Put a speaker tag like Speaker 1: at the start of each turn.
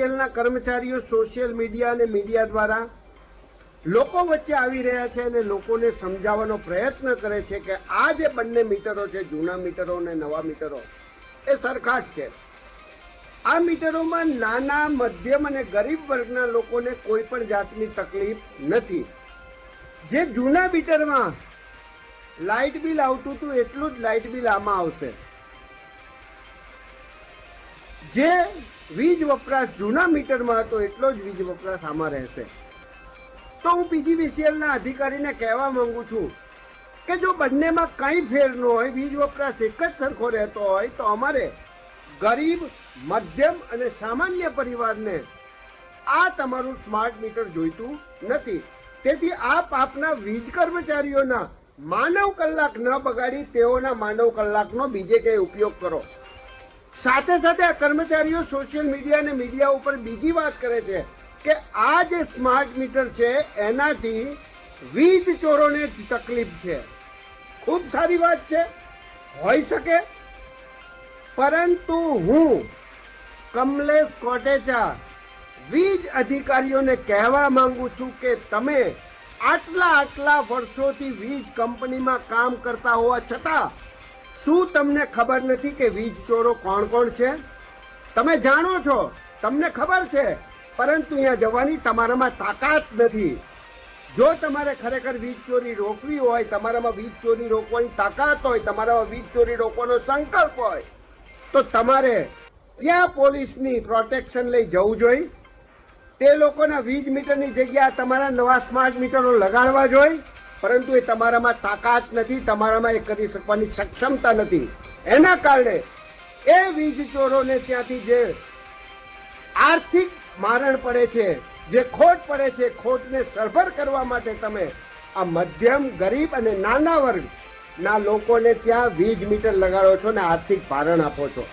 Speaker 1: પીજીવીસીએલના કર્મચારીઓ social media અને media દ્વારા લોકો વચ્ચે આવી રહ્યા છે અને લોકોને સમજાવવાનો પ્રયત્ન કરે છે કે આ જે બંને મીટરો છે, જૂના મીટરો અને નવા મીટરો, એ સરખા જ છે. આ મીટરોમાં નાના, મધ્યમ અને ગરીબ વર્ગના લોકોને કોઈ પણ જાતની તકલીફ નથી. જે જૂના મીટરમાં લાઇટ બિલ આવતું હતું, એટલું જ લાઇટ બિલ આમાં આવશે. જે વીજ વપરાશ જૂના મીટરમાં હતો, એટલો જ વીજ વપરાશ આમાં રહેશે. તો હું પીજીવીસીએલના અધિકારીને કહેવા માંગુ છું કે જો બંનેમાં કંઈ ફેર ન હોય, વીજ વપરાશ એક જ સરખો રહેતો હોય, તો અમારે ગરીબ, મધ્યમ અને સામાન્ય પરિવારને આ તમારું સ્માર્ટ મીટર જોઈતું નથી. તેથી આપ આપના વીજ કર્મચારીઓના માનવ કલાક ન બગાડી, તેઓના માનવ કલાકનો બીજે કંઈ ઉપયોગ કરો. સાથે સાથે આ કર્મચારીઓ સોશિયલ મીડિયા અને મીડિયા ઉપર બીજી વાત કરે છે કે આ જે સ્માર્ટ મીટર છે, એનાથી વીજ ચોરોને જ તકલીફ છે. ખૂબ સારી વાત છે, હોઈ શકે. પરંતુ હું કમલેશ કોટેચા વીજ અધિકારીઓને કહેવા માંગુ છું કે તમે આટલા આટલા વર્ષોથી વીજ કંપનીમાં કામ કરતા હોવા છતાં શું તમને ખબર નથી કે વીજ ચોરો કોણ કોણ છે? તમે જાણો છો, તમને ખબર છે, પરંતુ અહીંયા જવાની તમારામાં તાકાત નથી. જો તમારે ખરેખર વીજ ચોરી રોકવી હોય, તમારામાં વીજ ચોરી રોકવાની તાકાત હોય, તમારામાં વીજ ચોરી રોકવાનો સંકલ્પ હોય, તો તમારે ત્યાં પોલીસની પ્રોટેક્શન લઈ જવું જોઈએ. તે લોકોના વીજ મીટરની જગ્યા તમારા નવા સ્માર્ટ મીટરો લગાડવા જોઈએ. પરંતુ એ તમારામાં તાકાત નથી, તમારામાં એ કરી શકવાની સક્ષમતા નથી. એના કારણે એ વીજ ચોરોને ત્યાંથી જે આર્થિક મારણ પડે છે, જે ખોટ પડે છે, ખોટને સરભર કરવા માટે તમે આ મધ્યમ, ગરીબ અને નાના વર્ગના લોકોને ત્યાં વીજ મીટર લગાડો છો ને આર્થિક ભારણ આપો છો.